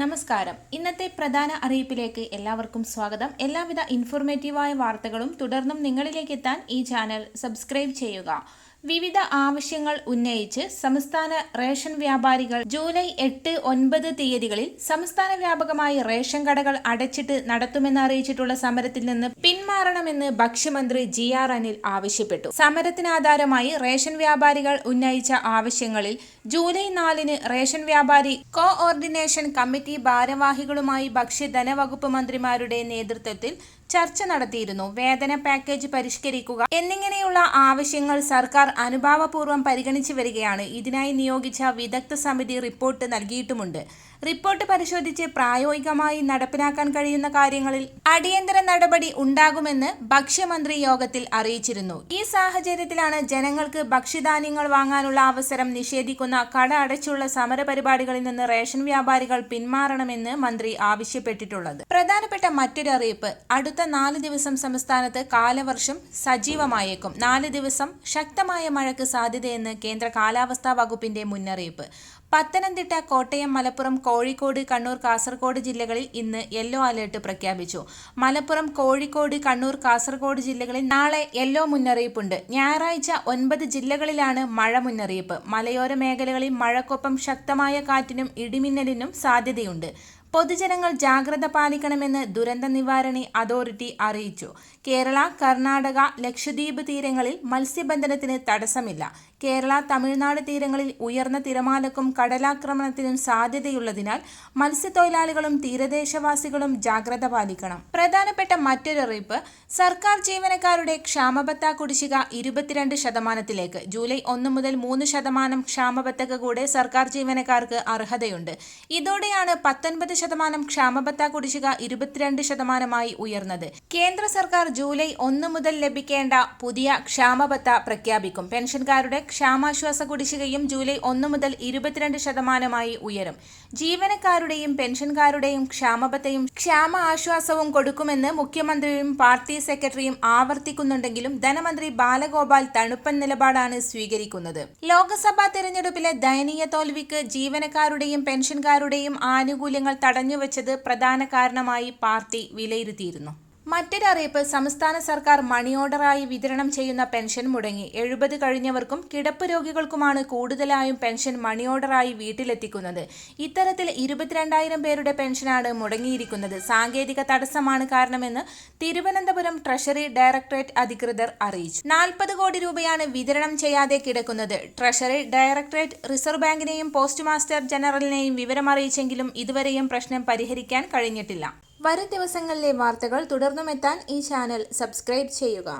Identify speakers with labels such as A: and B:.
A: നമസ്കാരം ഇന്നത്തെ പ്രധാന അറിയിപ്പിലേക്ക് എല്ലാവർക്കും സ്വാഗതം എല്ലാവിധ ഇൻഫോർമേറ്റീവായ വാർത്തകളും തുടർന്നും നിങ്ങളിലേക്ക് എത്താൻ ഈ ചാനൽ സബ്സ്ക്രൈബ് ചെയ്യുക വിവിധ ആവശ്യങ്ങൾ ഉന്നയിച്ച് സംസ്ഥാന റേഷൻ വ്യാപാരികൾ ജൂലൈ എട്ട് ഒൻപത് തീയതികളിൽ സംസ്ഥാന വ്യാപകമായി റേഷൻ കടകൾ അടച്ചിട്ട് നടത്തുമെന്ന് അറിയിച്ചിട്ടുള്ള സമരത്തിൽ നിന്ന് പിന്മാറണമെന്ന് ഭക്ഷ്യമന്ത്രി ജി ആർ അനിൽ ആവശ്യപ്പെട്ടു സമരത്തിനാധാരമായി ആധാരമായി റേഷൻ വ്യാപാരികൾ ഉന്നയിച്ച ആവശ്യങ്ങളിൽ ജൂലൈ നാലിന് റേഷൻ വ്യാപാരി കോഓർഡിനേഷൻ കമ്മിറ്റി ഭാരവാഹികളുമായി ഭക്ഷ്യധനവകുപ്പ് ധനവകുപ്പ് മന്ത്രിമാരുടെ നേതൃത്വത്തിൽ ചർച്ച നടത്തിയിരുന്നു വേതന പാക്കേജ് പരിഷ്കരിക്കുക എന്നിങ്ങനെയുള്ള ആവശ്യങ്ങൾ സർക്കാർ അനുഭാവപൂർവ്വം പരിഗണിച്ചു വരികയാണ് ഇതിനായി നിയോഗിച്ച വിദഗ്ധ സമിതി റിപ്പോർട്ട് നൽകിയിട്ടുമുണ്ട് റിപ്പോർട്ട് പരിശോധിച്ച് പ്രായോഗികമായി നടപ്പിലാക്കാൻ കഴിയുന്ന കാര്യങ്ങളിൽ അടിയന്തര നടപടി ഉണ്ടാകുമെന്ന് ഭക്ഷ്യമന്ത്രി യോഗത്തിൽ അറിയിച്ചിരുന്നു ഈ സാഹചര്യത്തിലാണ് ജനങ്ങൾക്ക് ഭക്ഷ്യധാന്യങ്ങൾ വാങ്ങാനുള്ള അവസരം നിഷേധിക്കുന്ന കട അടച്ചുള്ള സമര പരിപാടികളിൽ നിന്ന് റേഷൻ വ്യാപാരികൾ പിന്മാറണമെന്ന് മന്ത്രി ആവശ്യപ്പെട്ടിട്ടുള്ളത് പ്രധാനപ്പെട്ട മറ്റൊരു അറിയിപ്പ് അടുത്ത അടുത്ത നാല് ദിവസം സംസ്ഥാനത്ത് കാലവർഷം സജീവമായേക്കും നാല് ദിവസം ശക്തമായ മഴയ്ക്ക് സാധ്യതയെന്ന് കേന്ദ്ര കാലാവസ്ഥാ വകുപ്പിന്റെ മുന്നറിയിപ്പ് പത്തനംതിട്ട കോട്ടയം മലപ്പുറം കോഴിക്കോട് കണ്ണൂർ കാസർഗോഡ് ജില്ലകളിൽ ഇന്ന് യെല്ലോ അലേർട്ട് പ്രഖ്യാപിച്ചു മലപ്പുറം കോഴിക്കോട് കണ്ണൂർ കാസർഗോഡ് ജില്ലകളിൽ നാളെ യെല്ലോ മുന്നറിയിപ്പുണ്ട് ഞായറാഴ്ച ഒൻപത് ജില്ലകളിലാണ് മഴ മുന്നറിയിപ്പ് മലയോര മേഖലകളിൽ മഴക്കൊപ്പം ശക്തമായ കാറ്റിനും ഇടിമിന്നലിനും സാധ്യതയുണ്ട് പൊതുജനങ്ങൾ ജാഗ്രത പാലിക്കണമെന്ന് ദുരന്ത നിവാരണി അതോറിറ്റി അറിയിച്ചു കേരള കർണാടക ലക്ഷദ്വീപ് തീരങ്ങളിൽ മത്സ്യബന്ധനത്തിന് തടസ്സമില്ല കേരള തമിഴ്നാട് തീരങ്ങളിൽ ഉയർന്ന തിരമാലക്കും കടലാക്രമണത്തിനും സാധ്യതയുള്ളതിനാൽ മത്സ്യത്തൊഴിലാളികളും തീരദേശവാസികളും ജാഗ്രത പാലിക്കണം പ്രധാനപ്പെട്ട മറ്റൊരു അറിയിപ്പ് സർക്കാർ ജീവനക്കാരുടെ ക്ഷാമബത്ത കുടിശ്ശിക ഇരുപത്തിരണ്ട് ശതമാനത്തിലേക്ക് ജൂലൈ ഒന്ന് മുതൽ മൂന്ന് ശതമാനം ക്ഷാമബത്തക്ക് കൂടെ സർക്കാർ ജീവനക്കാർക്ക് അർഹതയുണ്ട് ഇതോടെയാണ് പത്തൊൻപത് ശതമാനം ക്ഷാമബത്ത കുടിശ്ശിക ഇരുപത്തിരണ്ട് ശതമാനമായി ഉയർന്നത് കേന്ദ്ര സർക്കാർ ജൂലൈ ഒന്ന് മുതൽ ലഭിക്കേണ്ട പുതിയ ക്ഷാമബത്ത പ്രഖ്യാപിക്കും പെൻഷൻകാരുടെ ക്ഷാമാശ്വാസ കുടിശ്ശികയും ജൂലൈ ഒന്ന് മുതൽ ഇരുപത്തിരണ്ട് ശതമാനമായി ഉയരും ജീവനക്കാരുടെയും പെൻഷൻകാരുടെയും ക്ഷാമബത്തയും ക്ഷാമ ആശ്വാസവും കൊടുക്കുമെന്ന് മുഖ്യമന്ത്രിയും പാർട്ടി സെക്രട്ടറിയും ആവർത്തിക്കുന്നുണ്ടെങ്കിലും ധനമന്ത്രി ബാലഗോപാൽ തണുപ്പൻ നിലപാടാണ് സ്വീകരിക്കുന്നത് ലോക്സഭാ തെരഞ്ഞെടുപ്പിലെ ദയനീയ തോൽവിക്ക് ജീവനക്കാരുടെയും പെൻഷൻകാരുടെയും ആനുകൂല്യങ്ങൾ തടഞ്ഞുവച്ചത് പ്രധാന കാരണമായി പാർട്ടി വിലയിരുത്തിയിരുന്നു മറ്റൊരറിയിപ്പ് സംസ്ഥാന സർക്കാർ മണി ഓർഡറായി വിതരണം ചെയ്യുന്ന പെൻഷൻ മുടങ്ങി എഴുപത് കഴിഞ്ഞവർക്കും കിടപ്പ് രോഗികൾക്കുമാണ് കൂടുതലായും പെൻഷൻ മണി ഓർഡറായി വീട്ടിലെത്തിക്കുന്നത് ഇത്തരത്തിൽ ഇരുപത്തിരണ്ടായിരം പേരുടെ പെൻഷനാണ് മുടങ്ങിയിരിക്കുന്നത് സാങ്കേതിക തടസ്സമാണ് കാരണമെന്ന് തിരുവനന്തപുരം ട്രഷറി ഡയറക്ടറേറ്റ് അധികൃതർ അറിയിച്ചു നാൽപ്പത് കോടി രൂപയാണ് വിതരണം ചെയ്യാതെ കിടക്കുന്നത് ട്രഷറി ഡയറക്ടറേറ്റ് റിസർവ് ബാങ്കിനെയും പോസ്റ്റ് മാസ്റ്റർ ജനറലിനെയും വിവരമറിയിച്ചെങ്കിലും ഇതുവരെയും പ്രശ്നം പരിഹരിക്കാൻ കഴിഞ്ഞിട്ടില്ല വരും ദിവസങ്ങളിലെ വാർത്തകൾ തുടർന്നുമെത്താൻ ഈ ചാനൽ സബ്സ്ക്രൈബ് ചെയ്യുക